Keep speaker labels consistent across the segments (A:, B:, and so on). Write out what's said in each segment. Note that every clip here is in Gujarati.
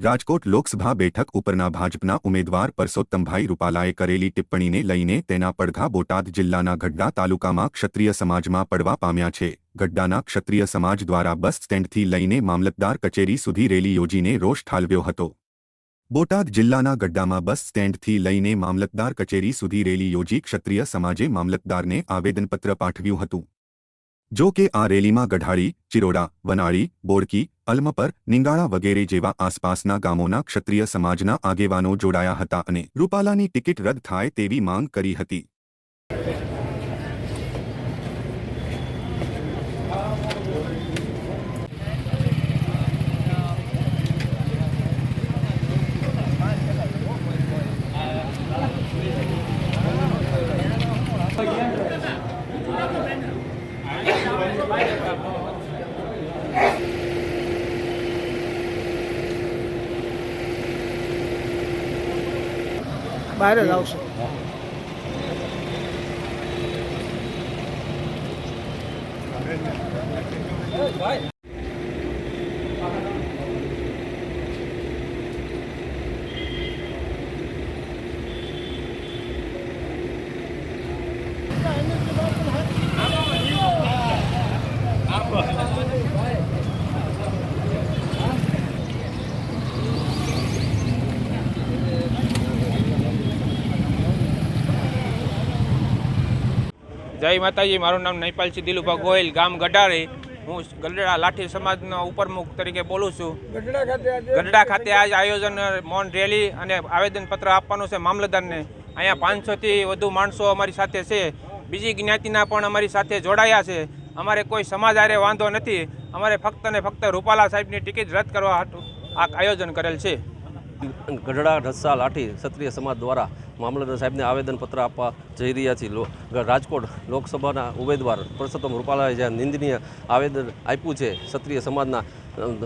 A: રાજકોટ લોકસભા બેઠક ઉપરના ભાજપના ઉમેદવાર પરસોત્તમભાઈ રૂપાલાએ કરેલી ટિપ્પણીને લઈને તેના પડઘા બોટાદ જિલ્લાના ગઢડા તાલુકામાં ક્ષત્રિય સમાજમાં પડવા પામ્યા છે. ગઢડાના ક્ષત્રિય સમાજ દ્વારા બસ સ્ટેન્ડથી લઈને મામલતદાર કચેરી સુધી રેલી યોજીને રોષ ઠાલવ્યો હતો. બોટાદ જિલ્લાના ગઢડામાં બસ સ્ટેન્ડથી લઈને મામલતદાર કચેરી સુધી રેલી યોજી ક્ષત્રિય સમાજે મામલતદારને આવેદનપત્ર પાઠવ્યું હતું. જો કે આ રેલીમાં ગઢાળી, ચિરોડા, વનાળી, બોડકી અલમપર નિંગાળા વગેરે જેવા આસપાસના ગામોના ક્ષત્રિય સમાજના આગેવાનો જોડાયા હતા અને રૂપાલાની ટિકિટ રદ થાય તેવી માંગ કરી હતી.
B: બહાર જ આવશે.
C: જય માતાજી મારું નામ નૈપાલસિંહ દિલુભા ગોયલ ગામ ગઢારી. હું ગઢડા લાઠી સમાજનો ઉપરમુખ તરીકે બોલું છું. ગઢડા ખાતે આજ આયોજન મૌન રેલી અને આવેદનપત્ર આપવાનું છે મામલતદારને. અહીંયા પાંચસોથી વધુ માણસો અમારી સાથે છે. બીજી જ્ઞાતિના પણ અમારી સાથે જોડાયા છે. અમારે કોઈ સમાજ આરે વાંધો નથી. અમારે ફક્ત ને ફક્ત રૂપાલા સાહેબની ટિકિટ રદ કરવા આ આયોજન કરેલ છે.
D: ગઢડા ઢસા લાઠી ક્ષત્રિય સમાજ દ્વારા મામલતદાર સાહેબને આવેદનપત્ર આપવા જઈ રહ્યા છીએ રાજકોટ લોકસભાના ઉમેદવાર પરસોત્તમ રૂપાલાએ જ્યાં નિંદનીય આવેદન આપ્યું છે ક્ષત્રિય સમાજના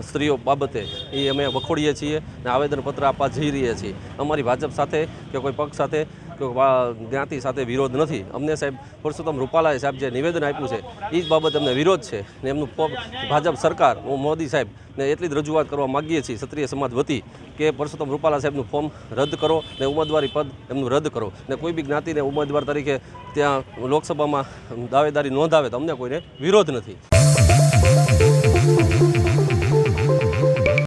D: સ્ત્રીઓ બાબતે, એ અમે વખોડીએ છીએ અને આવેદનપત્ર આપવા જઈ રહ્યા છીએ. અમારી ભાજપ સાથે કે કોઈ પક્ષ સાથે જ્ઞાતિ સાથે વિરોધ નથી. અમને સાહેબ પરસોત્તમ રૂપાલાએ સાહેબ જે નિવેદન આપ્યું છે એ જ બાબત અમને વિરોધ છે ને એમનું ભાજપ સરકાર, હું મોદી સાહેબ ને એટલી જ રજૂઆત કરવા માગીએ છીએ ક્ષત્રિય સમાજ વતી કે પરસોત્તમ રૂપાલા સાહેબનું ફોર્મ રદ કરો ને ઉમેદવારી પદ એમનું રદ કરો ને કોઈ બી જ્ઞાતિને ઉમેદવાર તરીકે ત્યાં લોકસભામાં દાવેદારી નોંધાવે તો અમને કોઈને વિરોધ નથી.